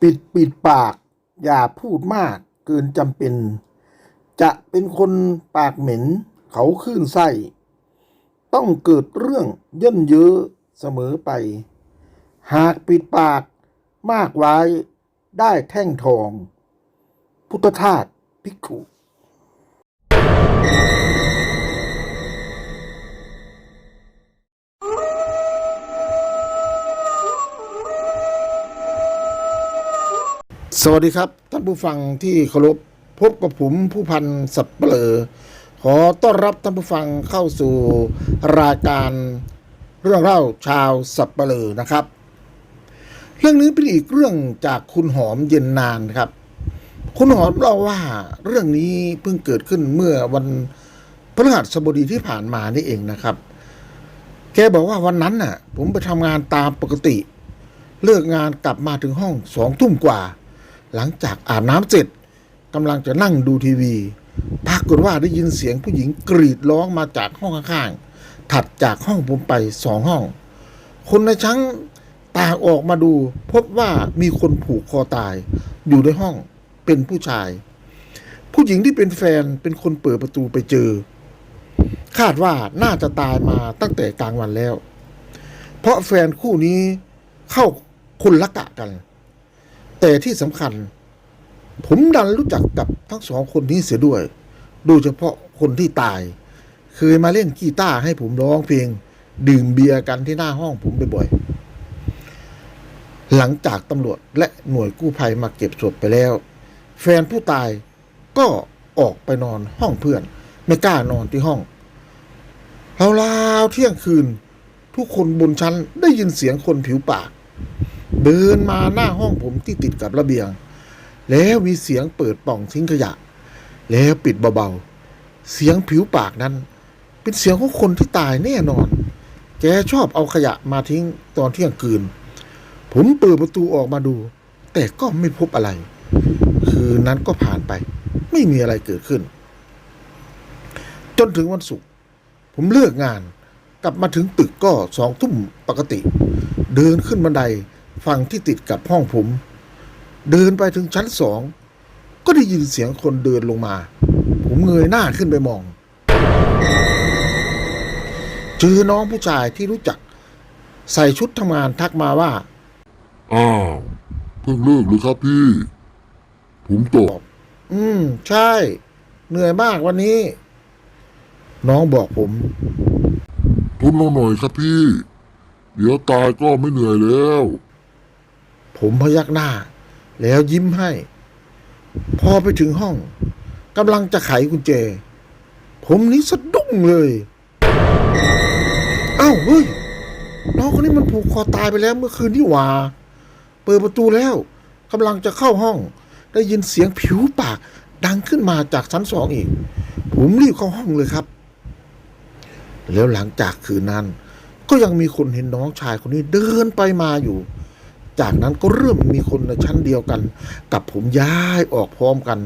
ปิดปิดปาก อย่าพูดมากเกินจำเป็น จะเป็นคนปากเหม็นเขาขึ้นไส้ ต้องเกิดเรื่องเย่นเยอะเสมอไป หากปิดปากมากไว้ได้แท่งทอง พุทธทาสภิกขุ สวัสดีครับ ท่านผู้ฟังที่เคารพพบกับผมผู้พันสับเปลอขอต้อนรับท่านผู้ฟังเข้าสู่รายการเรื่องเล่าชาวสับเปลอนะครับ เรื่องนี้เป็นอีกเรื่องจากคุณหอมเย็นนานครับ คุณหอมเล่าว่าเรื่องนี้เพิ่งเกิดขึ้นเมื่อวันพฤหัสบดีที่ผ่านมานี่เองนะครับ แกบอกว่าวันนั้นน่ะ ผมไปทำงานตามปกติ เลิกงานกลับมาถึงห้องสองทุ่มกว่า หลังจากอาบน้ำเสร็จกำลังจะนั่งดูทีวีปรากฏว่าได้ยินเสียงผู้หญิงกรีดร้องมาจากห้องข้างๆ ถัดจากห้องผมไปสองห้อง คนในชั้นต่างออกมาดู พบว่ามีคนผูกคอตาย อยู่ในห้องเป็นผู้ชาย ผู้หญิงที่เป็นแฟนเป็นคนเปิดประตูไปเจอ คาดว่าน่าจะตายมาตั้งแต่กลางวันแล้ว เพราะแฟนคู่นี้เข้าคนละกะกัน แต่ที่สำคัญ ผมดันรู้จักกับทั้งสองคนนี้เสียด้วย โดยเฉพาะคนที่ตาย เคยมาเล่นกีตาร์ให้ผมร้องเพลง ดื่มเบียร์กันที่หน้าห้องผมบ่อยๆหลังจากตำรวจและหน่วยกู้ภัยมาเก็บศพไปแล้ว แฟนผู้ตายก็ออกไปนอนห้องเพื่อน ไม่กล้านอนที่ห้องราวๆเที่ยงคืน ทุกคนบนชั้นได้ยินเสียงคนผิวปาก เดินมาหน้าห้องผมที่ติดกับระเบียง แล้วมีเสียงเปิดปล่องทิ้งขยะ แล้วปิดเบาๆ เสียงผิวปากนั้น เป็นเสียงของคนที่ตายแน่นอน แกชอบเอาขยะมาทิ้งตอนเที่ยงคืน ผมเปิดประตูออกมาดู แต่ก็ไม่พบอะไร คืนนั้นก็ผ่านไป ไม่มีอะไรเกิดขึ้น จนถึงวันศุกร์ผมเลิกงานกลับมาถึงตึกก็สองทุ่มปกติ เดินขึ้นบันได ฝั่งที่ติดกับห้องผม เดินไปถึงชั้นสอง ก็ได้ยินเสียงคนเดินลงมา ผมเงยหน้าขึ้นไปมอง เจอน้องผู้ชายที่รู้จัก ใส่ชุดทำงานทักมาว่า อ้าว เพิ่งเลิกเลยครับพี่ ผมตอบอืม ใช่ เหนื่อยมากวันนี้ น้องบอกผม ทนเราหน่อยครับพี่ เดี๋ยวตายก็ไม่เหนื่อยแล้ว ผมพยักหน้า แล้วยิ้มให้ พอไปถึงห้องกำลังจะไขกุญแจ ผมนี้สะดุ้งเลยเอ้าเฮ้ยน้องคนนี้มันผูกคอตายไปแล้วเมื่อคืนนี่หว่า เปิดประตูแล้วกำลังจะเข้าห้อง ได้ยินเสียงผิวปากดังขึ้นมาจากชั้นสองอีก ผมรีบเข้าห้องเลยครับ แล้วหลังจากคืนนั้น ก็ยังมีคนเห็นน้องชายคนนี้เดินไปมาอยู่ จากนั้นก็เริ่มมีคนในชั้นเดียวกัน กับผมย้ายออกพร้อมกัน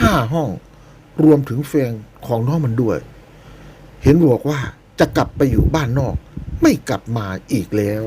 ห้าห้อง รวมถึงแฟนของน้องมันด้วย เห็นบอกว่าจะกลับไปอยู่บ้านนอก ไม่กลับมาอีกแล้ว